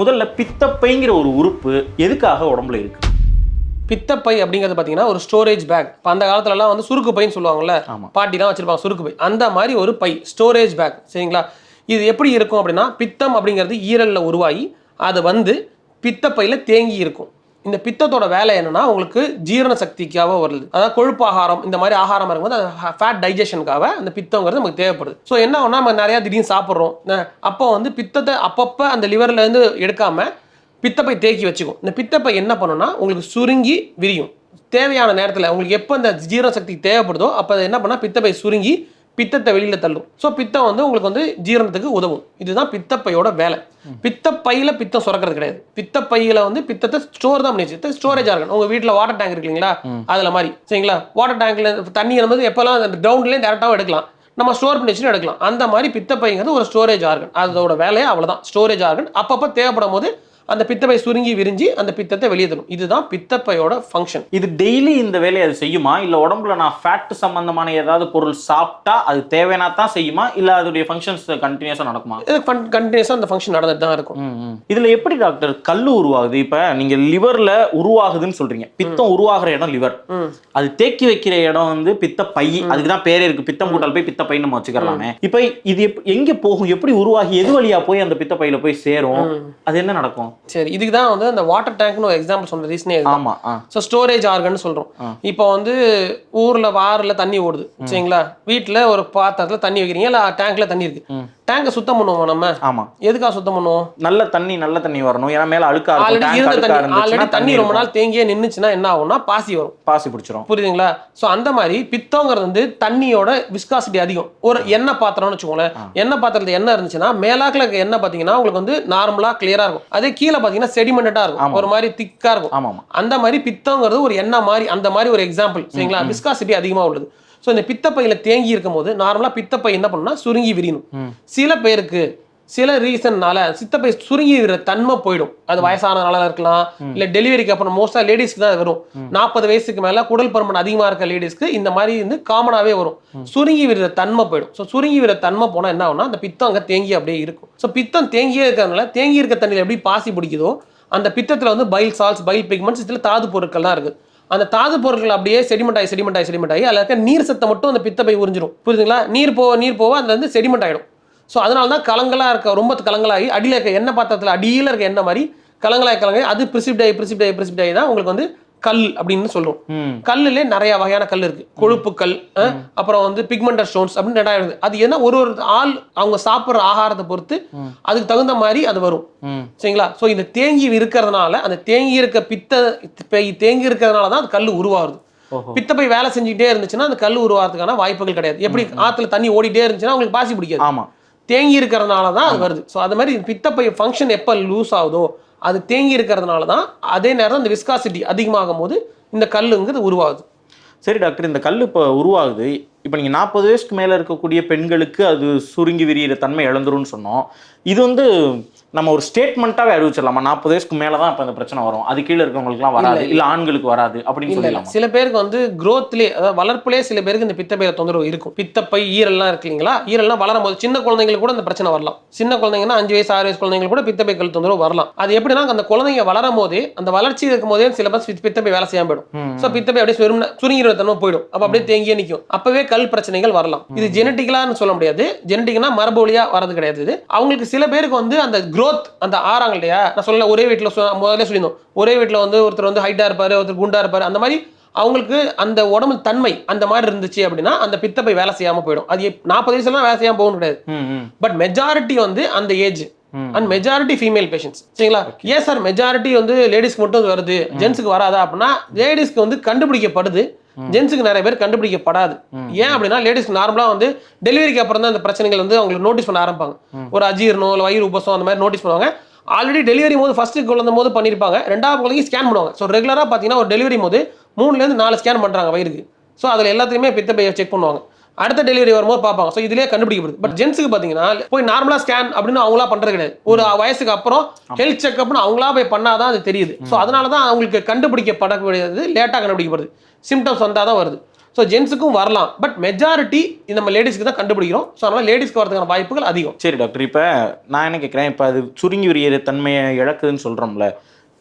முதல்ல பித்தப்பைங்கிற ஒரு உறுப்பு எதுக்காக உடம்புல இருக்கு? பித்தப்பை அப்படிங்கிறது பார்த்தீங்கன்னா ஒரு ஸ்டோரேஜ் பேக் இப்போ அந்த காலத்துலலாம் வந்து சுருக்கு பைன்னு சொல்லுவாங்கல்ல. பாட்டிலாம் வச்சிருப்பாங்க சுருக்கு பை. அந்த மாதிரி ஒரு பை ஸ்டோரேஜ் பேக் சரிங்களா? இது எப்படி இருக்கும் அப்படின்னா பித்தம் அப்படிங்கிறது ஈரலில் உருவாகி அது வந்து பித்தப்பையில் தேங்கி இருக்கும். இந்த பித்தத்தோட வேலை என்னன்னா உங்களுக்கு ஜீரண சக்திக்காக வருது. அதாவது கொழுப்பு ஆகாரம் இந்த மாதிரி ஆகாரம் இருக்கும்போது அது ஃபேட் டைஜஷனுக்காக அந்த பித்தங்கிறது நமக்கு தேவைப்படுது. ஸோ என்ன ஆகும்னா நம்ம நிறையா திடீர்னு சாப்பிட்றோம். அப்போ வந்து பித்தத்தை அப்பப்போ அந்த லிவர்லேருந்து எடுக்காமல் எடுக்காம பித்தப்பை தேக்கி வச்சுக்கும். இந்த பித்தப்பை என்ன பண்ணுன்னா உங்களுக்கு சுருங்கி விரியும். தேவையான நேரத்தில் உங்களுக்கு எப்போ இந்த ஜீரண சக்தி தேவைப்படுதோ அப்போ என்ன பண்ணால் பித்தப்பை சுருங்கி பித்தத்தை வெளியில் தள்ளும். ஸோ பித்தம் வந்து உங்களுக்கு வந்து ஜீரணத்துக்கு உதவும். இதுதான் பித்தப்பையோட வேலை. பித்தப்பையில பித்தம் சுரக்கிறது கிடையாது. பித்தப்பையில வந்து பித்தத்தை ஸ்டோர் தான் பண்ணி வச்சு ஸ்டோரேஜ் ஆகணும் உங்க வீட்டில் வாட்டர் டேங்க் இருக்கு இல்லைங்களா? அதுல மாதிரி. சரிங்களா? வாட்டர் டேங்க்ல தண்ணி வந்து எப்போல்லாம் அந்த கிரவுண்ட்லேயே டேரெக்டாகவும் எடுக்கலாம். நம்ம ஸ்டோர் பண்ணி வச்சுட்டு எடுக்கலாம். அந்த மாதிரி பித்தப்பைங்கிறது ஒரு ஸ்டோரேஜ் ஆர்கன் அதோட வேலையே அவ்வளவுதான். ஸ்டோரேஜ் ஆர்கன் அப்பப்போ தேவைப்படும் போது அந்த பித்தப்பை சுருங்கி விரிஞ்சு அந்த பித்தத்தை வெளியே தரும் இதுதான் பித்தப்பையோட ஃபங்க்ஷன் இது டெய்லி இந்த வேலையை அது செய்யுமா? இல்ல உடம்புல நான் ஃபேட் சம்பந்தமான ஏதாவது பொருள் சாப்பிட்டா அது தேவையான தான் செய்யுமா? இல்ல அதோடைய ஃபங்க்ஷன்ஸ் கண்டினியூஸா நடக்குமா? இது கண்டினியூஸாக அந்த ஃபங்க்ஷன் நடந்துட்டு தான் இருக்கும். இதுல எப்படி டாக்டர் கல்லு உருவாகுது? இப்ப நீங்க லிவர்ல உருவாகுதுன்னு சொல்றீங்க. பித்தம் உருவாகிற இடம் லிவர். அது தேக்கி வைக்கிற இடம் வந்து பித்த பை அதுக்கு தான் பேரே இருக்கு. பித்தம் கூட்டால் போய் பித்த நம்ம வச்சுக்கலாமே இப்ப இது எங்க போகும்? எப்படி உருவாகி எது வழியா போய் அந்த பித்த பையில போய் சேரும்? அது என்ன நடக்கும்? சரி இதுக்கு தான் வந்து அந்த வாட்டர் டேங்க்னு ஒரு எக்ஸாம்பிள் சொன்ன ரீசனே ஆமா ஸோ ஸ்டோரேஜ் ஆர்கன் சொல்கிறோம் இப்போ வந்து ஊரில் வாரில் தண்ணி ஓடுது சரிங்களா? வீட்டில் ஒரு பாத்திரத்தில் தண்ணி வைக்கிறீங்க இல்லை டேங்க்ல தண்ணி இருக்கு. டேங்கை சுத்தம் பண்ணுவோம் நம்ம? ஆமா. எதுக்காக சுத்தம் பண்ணுவோம்? நல்ல தண்ணி நல்ல தண்ணி வரணும். ஏன்னா மேல அழுக்கா ஆல்ரெடி தண்ணி ரொம்ப. நாள் தேங்கியே நின்றுச்சுன்னா என்ன ஆகும்னா பாசி வரும். பாசி பிடிச்சிரும். புரியுதுங்களா? ஸோ அந்த மாதிரி பித்தங்கிறது வந்து தண்ணியோட விஸ்காசிட்டி அதிகம். ஒரு எண்ணெய் பாத்திரம்னு வச்சுக்கோங்களேன். எண்ணெய் பாத்திரத்துல எண்ணெய் இருந்துச்சுன்னா மேலாக்கில் இருக்க எண்ணெய் பார்த்தீங்கன்னா உங்களுக்கு வந்து நார்மலாக கிளியரா இருக்கும். அதே கீழே பார்த்தீங்கன்னா செடிமெண்டடாக இருக்கும். ஒரு மாதிரி திக்கா இருக்கும். அந்த மாதிரி பித்தங்கிறது ஒரு எண்ணெய் மாதிரி அந்த மாதிரி ஒரு எக்ஸாம்பிள் சரிங்களா? விஸ்காசிட்டி அதிகமாக உள்ளது. ஸோ இந்த பித்தப்பையில தேங்கி இருக்கும்போது நார்மலாக பித்தப்பை என்ன பண்ணுன்னா சுருங்கி விரியணும். சில பேருக்கு சில ரீசன்னால சித்தப்பை சுருங்கி விடுற தன்மை போயிடும். அது வயசானதுனால இருக்கலாம் இல்ல டெலிவரிக்கு அப்புறம் மோஸ்டா லேடிஸ்க்கு தான் வரும். நாற்பது வயசுக்கு மேல குடல் பருமன் அதிகமா இருக்க லேடிஸ்க்கு இந்த மாதிரி வந்து காமனாவே வரும். சுருங்கி விடுற தன்மை போயிடும். ஸோ சுருங்கி விடுற தன்மை போனா என்ன ஆகும்னா அந்த பித்தம் அங்க தேங்கி அப்படியே இருக்கும். ஸோ பித்தம் தேங்கியே இருக்கிறதுனால தேங்கி இருக்க தண்ணியில் எப்படி பாசி பிடிக்குதோ அந்த பித்தத்துல வந்து பைல் சால்ஸ் பைல் பிக்மெண்ட்ஸ் இதுல தாது பொருட்கள்லாம் இருக்கு. அந்த தாது பொருட்கள் அப்படியே செடிமெண்ட் ஆகி செடிமெண்ட் ஆகி செடிமெண்ட் ஆகி அதில் இருக்க நீர் சத்தை மட்டும் அந்த பித்தப்பை உறிஞ்சிடும் புரியுதுங்களா? நீர் போக நீர் போக அதில் வந்து செடிமெண்ட் ஆகிடும் ஸோ அதனால தான் கலங்களாக இருக்க ரொம்ப கலங்களாகி அடியில் இருக்க எண்ணெய் பாத்திரத்தில் அடியில் இருக்க எண்ணெய் மாதிரி கலங்களாகி கலங்காய் அது பிரிசிப்டாகி பிரிசிப்டாகி பிரிசிப்டாகி பிரிசிப்ட் தான் உங்களுக்கு வந்து கல் அப்படின்னு சொல்லுவோம் ம். கல்லுலே நிறைய வகையான கல் இருக்கு. கொழுப்பு கல் அப்புறம் வந்து பிக்மெண்டர் ஸ்டோன்ஸ் அப்படின்னு நிறைய இருக்குது அது என்ன? ஒரு ஒரு ஆள் அவங்க சாப்பிட்ற ஆகாரத்தை பொறுத்து அதுக்கு தகுந்த மாதிரி அது வரும். சரிங்களா? ஸோ இந்த தேங்கி இருக்கிறதுனால அந்த தேங்கி இருக்க பித்த பை தேங்கி இருக்கிறதுனால தான் அது கல் உருவாகுது. ஓஹோ. பித்தப்பை வேலை செஞ்சுக்கிட்டே இருந்துச்சுன்னா அந்த கல் உருவாகிறதுக்கான வாய்ப்புகள் கிடையாது. எப்படி? ஆத்துல தண்ணி ஓடிட்டே இருந்துச்சுன்னா உங்களுக்கு பாசி பிடிக்காது. தேங்கி இருக்கிறதுனால தான் அது வருது. ஸோ அது மாதிரி பித்தப்பை ஃபங்க்ஷன் எப்போ லூஸ் ஆகுதோ அது தேங்கி இருக்கிறதுனால தான் அதே நேரம் இந்த விஸ்காசிட்டி அதிகமாகும் போது இந்த கல்லுங்கிறது உருவாகுது. சரி டாக்டர் இந்த கல் இப்போ உருவாகுது. இப்போ நீங்கள் நாற்பது வயசுக்கு மேலே இருக்கக்கூடிய பெண்களுக்கு அது சுருங்கி விரியிற தன்மை இழந்துரும்னு சொன்னோம். இது வந்து நம்ம ஒரு ஸ்டேட்மெண்ட்டாகவே அறிவிச்சிடலாமா? நாற்பது வயசுக்கு மேலே தான் இப்போ இந்த பிரச்சனை வரும். அது கீழே இருக்கவங்களுக்குலாம் வராது. இல்லை ஆண்களுக்கு வராது அப்படின்னு சொல்லலாமா சில பேருக்கு வந்து growthலயே அதாவது வளர்ப்புலயே சில பேருக்கு இந்த பித்தப்பையில தொந்தரவு இருக்கும். பித்தப்பை ஈரல்லாம் இருக்கு இல்லைங்களா ஈரல்லாம் வளரும் போது சின்ன குழந்தைங்களுக்கு கூட இந்த பிரச்சனை வரலாம். சின்ன குழந்தைங்கன்னா அஞ்சு வயசு ஆறு வயசு குழந்தைங்களுக்கு கூட பித்தப்பை கல் தொந்தரவு வரலாம். அது எப்படின்னா அந்த குழந்தைங்க வளரும் போதே அந்த வளர்ச்சி இருக்கும் போதே சில பேர் பித்தப்பை வேலை செய்யாம போயிடும். ஸோ பித்தப்பை அப்படியே சுருங்க சுருங்கிற தன்மை போயிடும். அப்ப அப்படியே தேங்கியே நிற்கும் அப்பவே கல் பிரச்சனைகள் வரலாம். இது ஜெனட்டிக்கலான்னு சொல்ல முடியாது. ஜெனட்டிக்னா மரபு வழியா வரது கிடையாது இது. அவங்களுக்கு சில பேருக்கு வந்து அந்த growth அந்த ஆறாங்க இல்லையா நான் சொல்ல ஒரே வீட்டில் முதல்ல சொல்லியிருந்தோம். ஒரே வீட்டில் வந்து ஒருத்தர் வந்து ஹைட்டா இருப்பாரு ஒருத்தர் குண்டா இருப்பாரு அந்த மாதிரி அவங்களுக்கு அந்த உடம்பு தன்மை அந்த மாதிரி இருந்துச்சு அப்படின்னா அந்த பித்தப்பை வேலை செய்யாம போயிடும். அது நாற்பது வயசுலாம் வேலை செய்யாம போகணும் கிடையாது. பட் மெஜாரிட்டி வந்து அந்த age. And majority female patients சரிங்களா? ஏன் சார் மெஜாரிட்டி வந்து லேடிஸ்க்கு மட்டும் வருது. ஜென்ஸுக்கு வராதா அப்படின்னா லேடிஸ்க்கு வந்து கண்டுபிடிக்கப்படுது. ஜென்ஸுக்கு நிறைய பேர் கண்டுபிடிக்கப்படாது. ஏன் அப்படின்னா லேடிஸ்க்கு நார்மலா வந்து டெலிவரிக்கு அப்புறம் தான் அந்த பிரச்சனைகள் வந்து அவங்களுக்கு நோட்டீஸ் பண்ண ஆரம்பிப்பாங்க. ஒரு அஜீர்ணம் இல்லை வயிறு உபசம் அந்த மாதிரி நோட்டீஸ் பண்ணுவாங்க. ஆல்ரெடி டெலிவரி போது ஃபர்ஸ்ட் குழந்தை போது பண்ணியிருப்பாங்க ரெண்டாவது குழந்தைக்கு ஸ்கேன் பண்ணுவாங்க. ஸோ ரெகுலராக பார்த்தீங்கன்னா ஒரு டெலிவரி போது மூணுலேருந்து நாலு ஸ்கேன் பண்ணுறாங்க வயிறுக்கு. ஸோ அதில் எல்லாத்தையுமே பித்தப்பையை செக் பண்ணுவாங்க. அடுத்த டெலிவரி வரும்போது பார்ப்பாங்க. ஸோ இதுலேயே கண்டுபிடிக்கப்படுது பட் ஜென்ஸுக்கு பார்த்தீங்கன்னா போய் நார்மலாக ஸ்கேன் அப்படின்னு அவங்களா பண்ணுறது கிடையாது. ஒரு வயசுக்கு அப்புறம் ஹெல்த் செக்அப்னு அவங்களா போய் பண்ணாதான் அது தெரியுது. ஸோ அதனால தான் அவங்களுக்கு கண்டுபிடிக்கப்படக்கூடியது லேட்டாக கண்டுபிடிக்கப்படுது. சிம்டம்ஸ் வந்தால் தான் வருது. ஸோ ஜென்ஸுக்கும் வரலாம். பட் மெஜாரிட்டி நம்ம லேடிஸ்க்கு தான் கண்டுபிடிக்கிறோம். ஸோ அதனால லேடிஸ்க்கு வரதுக்கான வாய்ப்புகள் அதிகம். சரி டாக்டர் இப்போ நான் என்ன கேட்குறேன் இப்போ அது சுருங்கி விரியிற தன்மையை இழக்குதுன்னு சொல்கிறோம்ல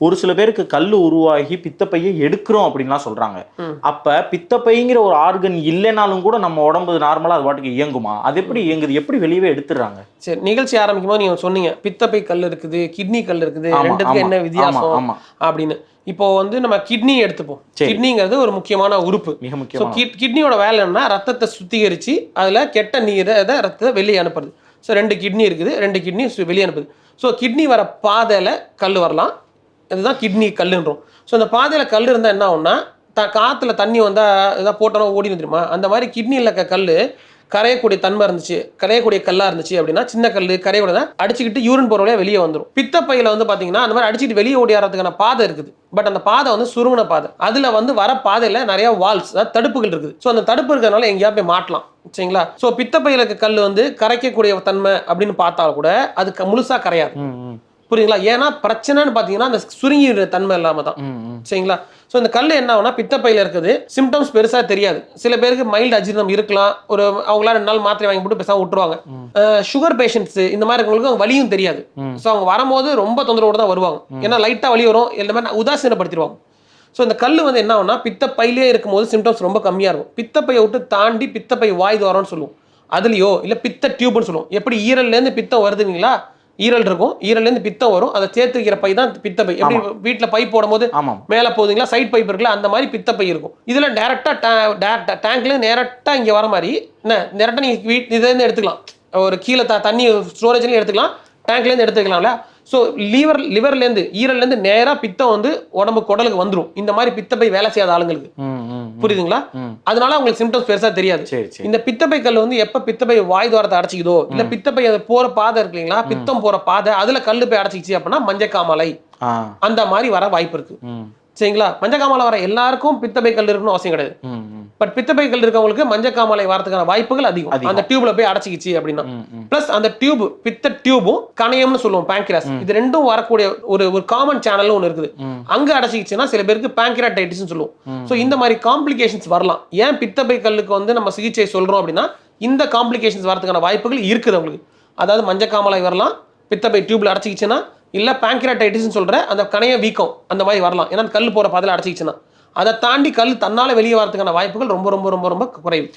ஒரு சில பேருக்கு கல் உருவாகி பித்தப்பையை எடுக்கிறோம் அப்படின்லாம் சொல்கிறாங்க ம். அப்போ பித்தப்பைங்கிற ஒரு ஆர்கன் இல்லைனாலும் கூட நம்ம உடம்பு நார்மலாக அது பாட்டுக்கு இயங்குமா? அது எப்படி இயங்குது? எப்படி வெளியவே எடுத்துடுறாங்க? சரி நிகழ்ச்சி ஆரம்பிக்கும் போது நீங்க சொன்னீங்க பித்தப்பை கல் இருக்குது கிட்னி கல் இருக்குது ரெண்டுத்துக்கு என்ன வித்தியாசம். அப்படின்னு. இப்போ வந்து நம்ம கிட்னி எடுத்துப்போம். கிட்னிங்கிறது ஒரு முக்கியமான உறுப்பு. மிக கிட் கிட்னியோட வேலை என்னன்னா ரத்தத்தை சுத்திகரிச்சு அதுல கெட்ட நீரை ரத்தத்தை வெளியே அனுப்புறது. ஸோ ரெண்டு கிட்னி இருக்குது ரெண்டு கிட்னி வெளியே அனுப்புது. ஸோ கிட்னி வர பாதையில கல் வரலாம். இதுதான் கிட்னி கல்லுன்றோம். ஸோ அந்த பாதையில் கல் இருந்தால் என்ன ஆகும்னா த காற்றுல தண்ணி வந்தால் எதாவது போட்டோன்னா ஓடி தெரியுமா? அந்த மாதிரி கிட்னியில் இருக்க கல் கரையக்கூடிய தன்மை இருந்துச்சு. கரையக்கூடிய கல்லா இருந்துச்சு அப்படின்னா சின்ன கல் கரையோட அடிச்சுக்கிட்டு யூரின் போகிற வெளியே வந்துடும் பித்தப்பையில் வந்து பார்த்தீங்கன்னா அந்த மாதிரி அடிச்சுட்டு வெளியே ஓடியாரதுக்கான பாதை இருக்குது. பட் அந்த பாதை வந்து சுருங்கின பாதை. அதில் வந்து வர பாதையில் நிறைய வால்ஸ் அதாவது தடுப்புகள் இருக்குது. ஸோ அந்த தடுப்பு இருக்கிறதுனால எங்கேயா போய் மாட்டலாம். சரிங்களா? ஸோ பித்தப்பையில் இருக்க கல் வந்து கரைக்கக்கூடிய தன்மை அப்படின்னு பார்த்தாலும் கூட அது முழுசாக கரையாது. புரியுங்களா ஏன்னா பிரச்சனைன்னு பார்த்தீங்கன்னா அந்த சுருங்கி தன்மை இல்லாம தான். சரிங்களா? ஸோ இந்த கல் என்ன ஆகும்னா பித்தப்பையில் இருக்குது. சிம்டம்ஸ் பெருசாக தெரியாது. சில பேருக்கு மைல்டு அஜீரணம் இருக்கலாம். ஒரு அவங்களாம் ரெண்டு நாள் மாத்திரை வாங்கி போட்டு பேசாம விட்டுருவாங்க. சுகர் பேஷண்ட்ஸ் இந்த மாதிரி இருக்கவங்களுக்கு வலியும் தெரியாது. ஸோ அவங்க வரும்போது ரொம்ப தொந்தரவோட தான் வருவாங்க. ஏன்னா லைட்டாக வலி வரும். மாதிரி உதாசீனப்படுத்திடுவாங்க. ஸோ இந்த கல் வந்து என்ன ஆகும்னா பித்தப்பையிலே இருக்கும்போது சிம்டம்ஸ் ரொம்ப கம்மியாக இருக்கும். பித்தப்பையை விட்டு தாண்டி பித்தப்பை வாய் துவாரம்னு சொல்லுவோம். அதுலயோ இல்லை பித்த டியூப்னு சொல்லுவோம். எப்படி ஈரல்லேருந்து பித்தம் வருதுங்களா? ஈரல் இருக்கும். ஈரல்லேருந்து பித்தம் வரும். அதை சேர்த்து வைக்கிற பை தான் பித்தப்பை எப்படி வீட்டில் பைப் போடும்போது மேலே போகுதுங்களா? சைட் பைப் இருக்குல்ல? அந்த மாதிரி பித்தப்பை இருக்கும். இதில் டேரெக்டாக டேங்க்ல நேரட்டாக இங்கே வர மாதிரி என்ன டேரெக்டாக நீங்கள் வீட் இதுலேருந்து எடுத்துக்கலாம். ஒரு கீழே த தண்ணி ஸ்டோரேஜ்லேயும் எடுத்துக்கலாம். டேங்க்லேருந்து எடுத்துக்கலாம்ல. ஸோ லிவர் லிவர்லேருந்து ஈரல்லேருந்து நேராக பித்தம் வந்து உடம்பு குடலுக்கு வந்துடும் இந்த மாதிரி பித்தப்பை வேலை செய்யாத ஆளுங்களுக்கு. புரியுதுங்களா? அதனால உங்களுக்கு சிம்டம்ஸ் பெருசா தெரியாது. இந்த பித்தப்பை கல் வந்து எப்ப பித்தப்பை வாய் துவாரத்தை அடைச்சிக்குதோ இல்ல பித்தப்பை அது போற பாதை இருக்கு இல்லைங்களா? பித்தம் போற பாதை அதுல கல்லு போய் அடைச்சிக்கிச்சு அப்படின்னா மஞ்சக்காமலை. அந்த மாதிரி வர வாய்ப்பு இருக்கு. சரிங்களா? மஞ்சக்காமலை வர எல்லாருக்கும் பித்தப்பை கல் இருக்கணும்னு அவசியம் கிடையாது. பட் பித்தப்பை கல் இருக்கவங்களுக்கு மஞ்சக்காமலை வரதுக்கான வாய்ப்புகள் அதிகம். அந்த டியூப்ல போய் அடைச்சிக்கிச்சு அப்படின்னா. பிளஸ் அந்த டியூப் பித்த டியூபும் கணையம்னு சொல்லுவோம் பேங்க்ராஸ் இது ரெண்டும் வரக்கூடிய ஒரு ஒரு காமன் சேனல் ஒன்று இருக்குது. அங்க அடைச்சிக்கிச்சுன்னா சில பேருக்கு பேங்க்ராடைட்டிஸ்னு சொல்லுவோம். ஸோ இந்த மாதிரி காம்ப்ளிகேஷன்ஸ் வரலாம். ஏன் பித்தப்பை கல்லுக்கு வந்து நம்ம சிகிச்சை சொல்றோம் அப்படின்னா இந்த காம்ப்ளிகேஷன்ஸ் வரதுக்கான வாய்ப்புகள் இருக்குது அவங்களுக்கு. அதாவது மஞ்சக்காமலை வரலாம் பித்தப்பை டியூப்ல அடைச்சிக்கிச்சுன்னா இல்ல பேங்க்ராடைட்டிஸ்னு சொல்ற அந்த கணைய வீக்கம் அந்த மாதிரி வரலாம். ஏன்னா கல் போற பாதையில அடைச்சிக்கிச்சுன்னா. அதை தாண்டி கல் தன்னால வெளியே வரதுக்கான வாய்ப்புகள் ரொம்ப ரொம்ப ரொம்ப ரொம்ப குறைவு.